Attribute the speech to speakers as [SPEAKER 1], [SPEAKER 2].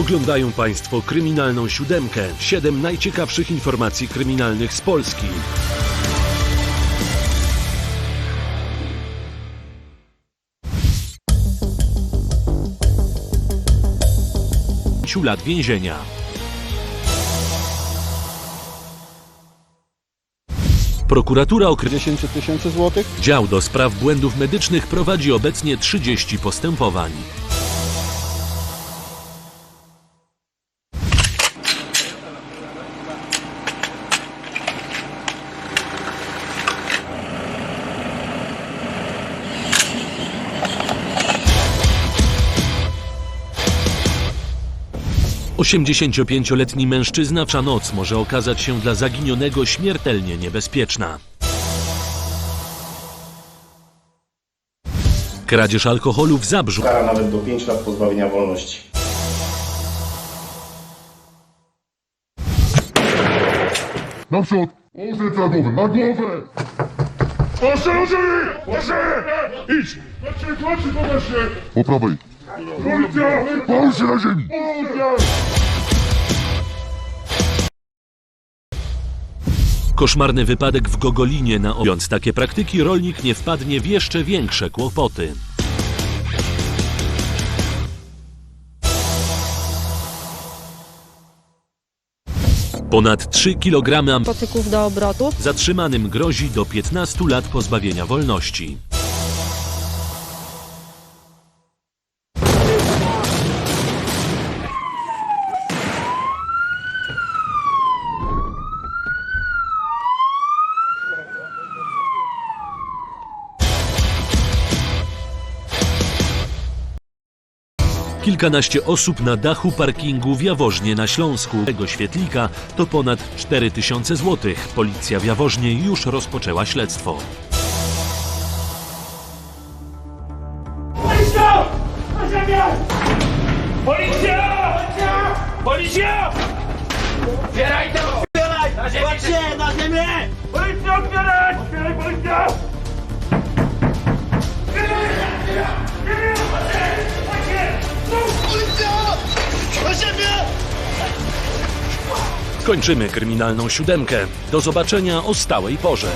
[SPEAKER 1] Oglądają Państwo kryminalną siódemkę. Siedem najciekawszych informacji kryminalnych z Polski. Pięciu lat więzienia. Prokuratura określa
[SPEAKER 2] 10 tysięcy złotych?
[SPEAKER 1] Dział do spraw błędów medycznych prowadzi obecnie 30 postępowań. Osiemdziesięciopięcioletni mężczyzna w noc może okazać się dla zaginionego śmiertelnie niebezpieczna. Kradzież alkoholu w Zabrzu.
[SPEAKER 3] Kara nawet do 5 lat pozbawienia wolności.
[SPEAKER 4] Naprzód! Użyć na głowę, na głowę! Proszę! Idź! Po prawej. Policja! Połóż się na ziemi!
[SPEAKER 1] Koszmarny wypadek w Gogolinie na Owiąc takie praktyki rolnik nie wpadnie w jeszcze większe kłopoty. Ponad 3 kg
[SPEAKER 5] motocyklów do obrotu.
[SPEAKER 1] zatrzymanym grozi do 15 lat pozbawienia wolności. Kilkanaście osób na dachu parkingu w Jaworznie na Śląsku. Tego świetlika to ponad 4000 zł. Policja w Jaworznie już rozpoczęła śledztwo.
[SPEAKER 6] Policja! Na ziemię! Policja! Policja! Zbieraj to! Zbieraj! Na ziemię! Policja! Na ziemię! Policja! Otwierać! Otwieraj policja!
[SPEAKER 1] Kończymy kryminalną siódemkę. Do zobaczenia o stałej porze.